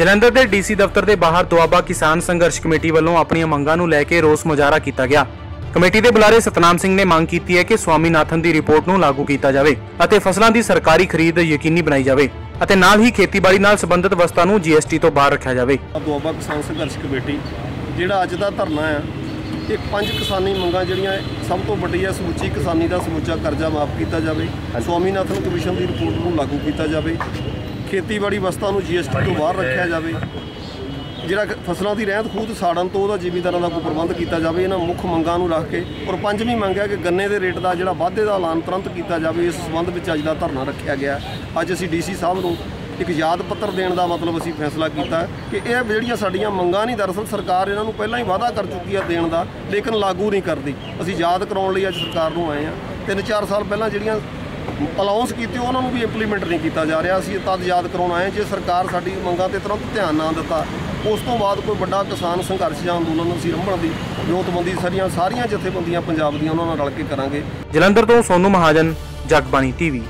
ਜਲੰਧਰ ਦੇ ਡੀਸੀ ਦਫ਼ਤਰ ਦੇ ਬਾਹਰ ਦੁਆਬਾ ਕਿਸਾਨ ਸੰਘਰਸ਼ ਕਮੇਟੀ ਵੱਲੋਂ ਆਪਣੀਆਂ ਮੰਗਾਂ ਨੂੰ ਲੈ ਕੇ ਰੋਸ ਮੁਜ਼ਾਹਰਾ ਕੀਤਾ ਗਿਆ। ਕਮੇਟੀ ਦੇ ਬੁਲਾਰੇ ਸਤਨਾਮ ਸਿੰਘ ਨੇ ਮੰਗ ਕੀਤੀ ਹੈ ਕਿ ਸਵਾਮੀਨਾਥਨ ਦੀ ਰਿਪੋਰਟ ਨੂੰ ਲਾਗੂ ਕੀਤਾ ਜਾਵੇ ਅਤੇ ਫਸਲਾਂ ਦੀ ਸਰਕਾਰੀ ਖਰੀਦ ਯਕੀਨੀ ਬਣਾਈ ਜਾਵੇ ਅਤੇ ਨਾਲ ਹੀ ਖੇਤੀਬਾੜੀ ਨਾਲ ਸੰਬੰਧਿਤ ਵਸਤਾਂ ਨੂੰ ਜੀਐਸਟੀ ਤੋਂ ਬਾਹਰ ਰੱਖਿਆ ਜਾਵੇ। ਦੁਆਬਾ ਕਿਸਾਨ ਸੰਘਰਸ਼ ਕਮੇਟੀ ਜਿਹੜਾ ਅੱਜ ਦਾ ਧਰਨਾ ਆ ਇਹ ਪੰਜ ਕਿਸਾਨੀ ਮੰਗਾਂ ਜਿਹੜੀਆਂ ਸਭ ਤੋਂ ਵੱਡੀ ਆ ਸਮੁੱਚੀ ਕਿਸਾਨੀ ਦਾ ਸਮੁੱਚਾ ਕਰਜ਼ਾ ਮਾਫ ਕੀਤਾ ਜਾਵੇ ਸਵਾਮੀਨਾਥਨ ਕਮਿਸ਼ਨ ਦੀ ਰਿਪੋਰਟ ਨੂੰ ਲਾਗੂ ਕੀਤਾ ਜਾਵੇ ਖੇਤੀਬਾੜੀ ਵਸਤਾਂ ਨੂੰ ਜੀਐਸਟੀ ਤੋਂ ਬਾਹਰ ਰੱਖਿਆ ਜਾਵੇ, ਜਿਹੜਾ ਫਸਲਾਂ ਦੀ ਰਹਿੰਦ ਖੂਦ ਸਾੜਨ ਤੋਂ ਉਹਦਾ ਜ਼ਿਮੀਂਦਾਰਾਂ ਦਾ ਕੋਈ ਪ੍ਰਬੰਧ ਕੀਤਾ ਜਾਵੇ, ਇਹਨਾਂ ਮੁੱਖ ਮੰਗਾਂ ਨੂੰ ਰੱਖ ਕੇ, ਔਰ ਪੰਜਵੀਂ ਮੰਗ ਹੈ ਕਿ ਗੰਨੇ ਦੇ ਰੇਟ ਦਾ ਜਿਹੜਾ ਵਾਧੇ ਦਾ ਐਲਾਨ ਤੁਰੰਤ ਕੀਤਾ ਜਾਵੇ, ਇਸ ਸੰਬੰਧ ਵਿੱਚ ਅੱਜ ਦਾ ਧਰਨਾ ਰੱਖਿਆ ਗਿਆ ਅੱਜ ਅਸੀਂ ਡੀਸੀ ਸਾਹਿਬ ਨੂੰ ਇੱਕ ਯਾਦ ਪੱਤਰ ਦੇਣ ਦਾ ਮਤਲਬ ਅਸੀਂ ਫੈਸਲਾ ਕੀਤਾ ਕਿ ਇਹ ਜਿਹੜੀਆਂ ਸਾਡੀਆਂ ਮੰਗਾਂ ਨਹੀਂ, ਦਰਅਸਲ ਸਰਕਾਰ ਇਹਨਾਂ ਨੂੰ ਪਹਿਲਾਂ ਹੀ ਵਾਅਦਾ ਕਰ ਚੁੱਕੀ ਹੈ ਦੇਣ ਦਾ, ਲੇਕਿਨ ਲਾਗੂ ਨਹੀਂ ਕਰਦੀ। ਅਸੀਂ ਯਾਦ ਕਰਾਉਣ ਲਈ ਅੱਜ ਸਰਕਾਰ ਨੂੰ ਆਏ ਆ ਤਿੰਨ ਚਾਰ ਸਾਲ ਪਹਿਲਾਂ ਜਿਹੜੀਆਂ ਅਲਾਉਂਸ ਕੀਤੇ, ਉਹਨਾਂ ਨੂੰ ਵੀ ਇੰਪਲੀਮੈਂਟ ਨਹੀਂ ਕੀਤਾ ਜਾ ਰਿਹਾ। ਅਸੀਂ ਤਦ ਯਾਦ ਕਰਾਉਣ ਆਏ ਜੇ ਸਰਕਾਰ ਸਾਡੀ ਮੰਗਾਂ ਤੇ ਤੁਰੰਤ ਧਿਆਨ ਨਾ ਦਿੱਤਾ, ਉਸ ਤੋਂ ਬਾਅਦ ਕੋਈ ਵੱਡਾ ਕਿਸਾਨ ਸੰਘਰਸ਼ ਜਾਂ ਅੰਦੋਲਨ ਅਸੀਂ ਰੰਭਣ ਦੀ ਜੋਤਬੰਦੀ ਸਾਰੀਆਂ ਸਾਰੀਆਂ ਜਥੇਬੰਦੀਆਂ ਪੰਜਾਬ ਦੀਆਂ ਉਹਨਾਂ ਨਾਲ ਰਲ ਕੇ ਕਰਾਂਗੇ। ਜਲੰਧਰ ਤੋਂ ਸੋਨੂ ਮਹਾਜਨ, ਜਗਬਾਣੀ ਟੀਵੀ।